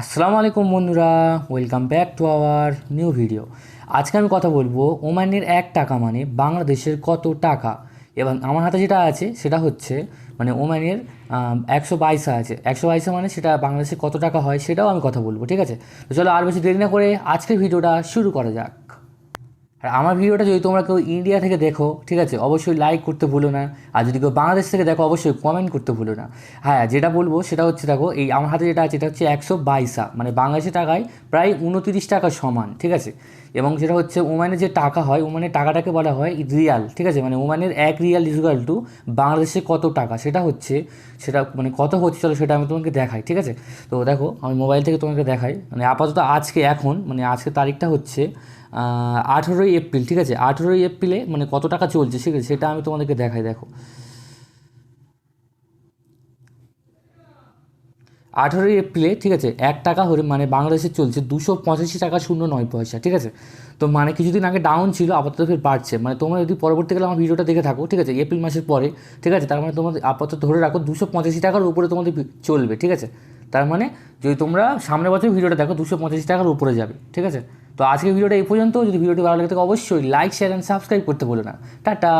আসসালামু আলাইকুম বন্ধুরা welcome back to our new video আজকে আমি কথা বলব ওমানের এক টাকা মানে বাংলাদেশের কত টাকা। এবং আমার হাতে যেটা আছে, সেটা হচ্ছে মানে ওমানের একশো বাইশা আছে। একশো বাইশা মানে সেটা বাংলাদেশে কত টাকা হয়, সেটাও আমি কথা বলব, ঠিক আছে? তো চলো আর বেশি দেরি না করে আজকের ভিডিওটা শুরু করা যাক। আর আমার ভিডিওটা যদি তোমরা কেউ ইন্ডিয়া থেকে দেখো, ঠিক আছে, অবশ্যই লাইক করতে ভুলো না। আর যদি কেউ বাংলাদেশ থেকে দেখো, অবশ্যই কমেন্ট করতে ভুলো না। হ্যাঁ যেটা বলব সেটা হচ্ছে, দেখো, এই আমার হাতে যেটা আছে, এটা হচ্ছে একশো বাইশা মানে বাংলাদেশি টাকায় প্রায় উনতিরিশ টাকা সমান, ঠিক আছে? এবং সেটা হচ্ছে ওমানের যে টাকা হয় ওমানের টাকাটাকে বলা হয় রিয়াল, ঠিক আছে? মানে ওমানের এক রিয়াল ইজুয়াল টু বাংলাদেশে কত টাকা? সেটা হচ্ছে, সেটা মানে কত হচ্ছে চলো সেটা আমি তোমাকে দেখাই, ঠিক আছে? তো দেখো, আমি মোবাইল থেকে তোমাকে দেখাই। মানে আপাতত আজকে, এখন মানে আজকে তারিখটা হচ্ছে আঠেরোই এপ্রিল, ঠিক আছে? আঠেরোই এপ্রিলে মানে কত টাকা চলছে, ঠিক আছে? সেটা আমি তোমাদেরকে দেখাই, দেখো। আঠেরোই এপ্রিলে, ঠিক আছে, এক টাকা হলে মানে বাংলাদেশে চলছে দুশো পঁচাশি টাকা শূন্য নয় পয়সা, ঠিক আছে? তো মানে কিছুদিন আগে ডাউন ছিল, আপাতত ফের বাড়ছে। মানে তোমরা যদি পরবর্তীকালে আমার ভিডিওটা দেখে থাকো, ঠিক আছে, এপ্রিল মাসের পরে, ঠিক আছে, তার মানে তোমাদের আপাতত ধরে রাখো দুশো পঁচাশি টাকার উপরে তোমাদের চলবে, ঠিক আছে? তার মানে যদি তোমরা সামনের বছর ভিডিওটা দেখো, দুশো পঁচাশি টাকার উপরে যাবে, ঠিক আছে? তো আজকের ভিডিওটা এই পর্যন্ত যদি ভিডিওটি ভালো লাগে থাকে, অবশ্যই লাইক শেয়ার অ্যান্ড সাবস্ক্রাইব করতে বলো না। টাটা!